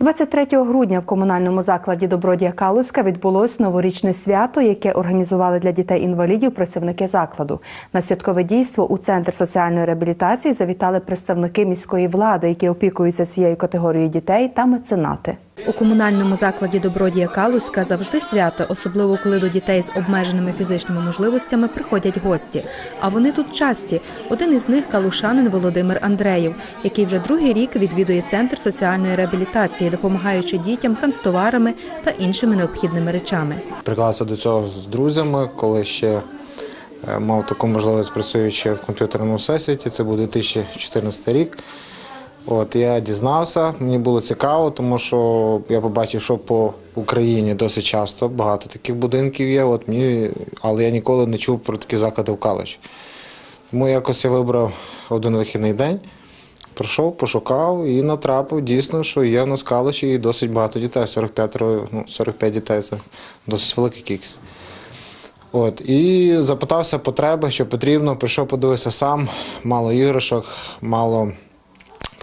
23 грудня в комунальному закладі Добродія Калуська відбулось новорічне свято, яке організували для дітей-інвалідів працівники закладу. На святкове дійство у центр соціальної реабілітації завітали представники міської влади, які опікуються цією категорією дітей, та меценати. У комунальному закладі Добродія Калуська завжди свято, особливо коли до дітей з обмеженими фізичними можливостями приходять гості. А вони тут часті. Один із них калушанин Володимир Андреєв, який вже другий рік відвідує центр соціальної реабілітації, допомагаючи дітям канцтоварами та іншими необхідними речами. Приклався до цього з друзями, коли ще е, мав таку можливість працюючи в комп'ютерному всесвіті. Це був 2014 рік. От я дізнався, мені було цікаво, тому що я побачив, що по Україні досить часто багато таких будинків є. От мені, але я ніколи не чув про такі заклади в Каличі. Тому якось я вибрав один вихідний день, прийшов, пошукав і натрапив дійсно, що є в нас Каличі і досить багато дітей. 45, ну, 45 дітей це досить велика кількість. От, і запитався потреби, що потрібно. Прийшов, подивився сам, мало іграшок, мало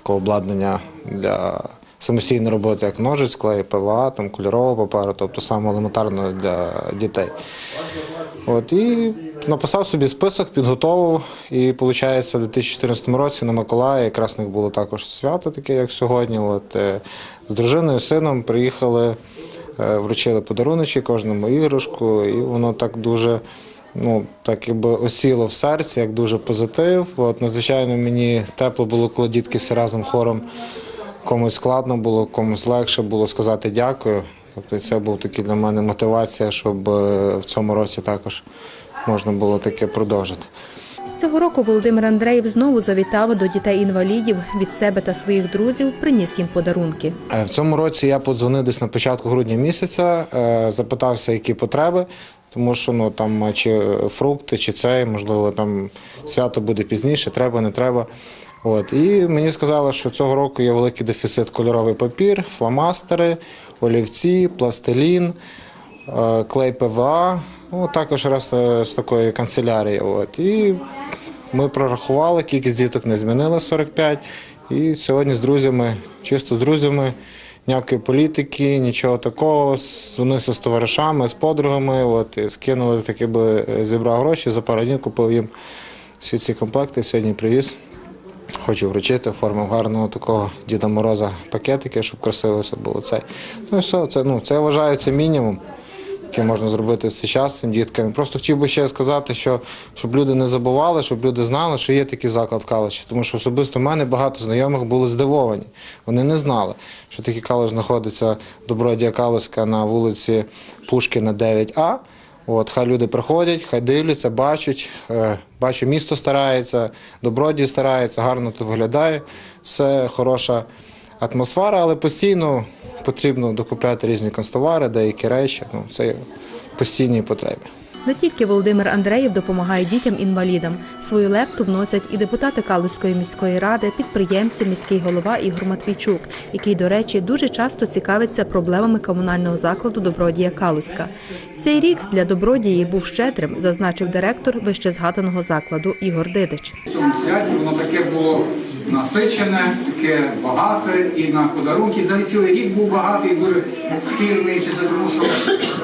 такого обладнання для самостійної роботи, як ножиць, клей, ПВА, там, кольорового паперу, тобто саме елементарно для дітей. От, і написав собі список, підготовив. І виходить, у 2014 році на Миколая якраз них було також свято, таке, як сьогодні. От, е, з дружиною, сином приїхали, е, вручили подаруночки кожному іграшку, і воно так дуже. Ну, так якби осіло в серці, як дуже позитив. От, надзвичайно мені тепло було, коли дітки всі разом хором комусь складно було, комусь легше було сказати дякую. Тобто це був такий для мене мотивація, щоб е, в цьому році також можна було таке продовжити. Цього року Володимир Андреєв знову завітав до дітей-інвалідів від себе та своїх друзів, приніс їм подарунки. Е, В цьому році я подзвонив десь на початку грудня місяця, е, запитався, які потреби, тому що ну там е, чи фрукти, чи цей, можливо, там свято буде пізніше, треба, не треба. От і мені сказали, що цього року є великий дефіцит кольоровий папір, фломастери, олівці, пластилін, е, клей ПВА, ну, також решта з такої канцелярії. От і ми прорахували, кількість діток не змінилася 45. І сьогодні з друзями, чисто з друзями, ніякої політики, нічого такого. Звонився з товаришами, з подругами. От, скинули таки би зібрав гроші, за пару днів купив їм всі ці комплекти. Сьогодні привіз. Хочу вручити, оформив гарного такого Діда Мороза пакетики, щоб красиво все було. Це. Ну і все, це, ну, це вважається мінімум яке можна зробити в цей час цим дітками. Просто хотів би ще сказати, що щоб люди не забували, щоб люди знали, що є такий заклад в Каличі. Тому що особисто в мене багато знайомих були здивовані. Вони не знали, що такий калиш знаходиться Добродія Калуська на вулиці Пушкіна 9А. От, хай люди приходять, хай дивляться, бачать, е, бачу, місто старається, добродій старається, гарно тут виглядає, все хороша атмосфера, але постійно потрібно докупляти різні канцтовари, деякі речі. Ну, це постійні потреби. Не тільки Володимир Андреєв допомагає дітям-інвалідам. Свою лепту вносять і депутати Калузької міської ради, підприємці, міський голова Ігор Матвійчук, який, до речі, дуже часто цікавиться проблемами комунального закладу Добродія Калузька. Цей рік для добродії був щедрим, зазначив директор вище згаданого закладу Ігор Дидич. В цьому святі воно таке було насичене, таке багате і на подарунки. Взагалі цілий рік був багатий, дуже спірний, чи це тому, що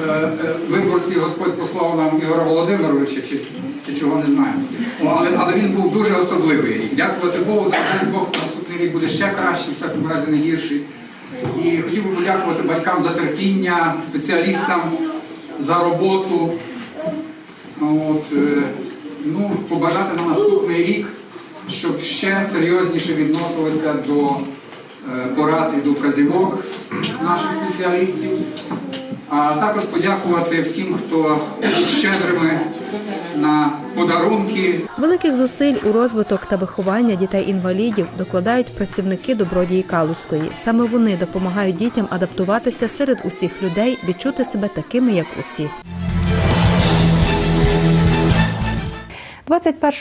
е, е, виборці Господь послав нам Ігора Володимировича, чи, чи чого не знаю. Але, але він був дуже особливий рік. Дякувати Богу, за Бог наступний рік буде ще кращий, в всякому разі не гірший. І хотів би подякувати батькам за терпіння, спеціалістам за роботу. От, е, ну, побажати на наступний рік, щоб ще серйозніше відносилися до е, порад і до вказівок наших спеціалістів. А також подякувати всім, хто щедрими на подарунки. Великих зусиль у розвиток та виховання дітей-інвалідів докладають працівники добродії Калузької. Саме вони допомагають дітям адаптуватися серед усіх людей, відчути себе такими, як усі. 21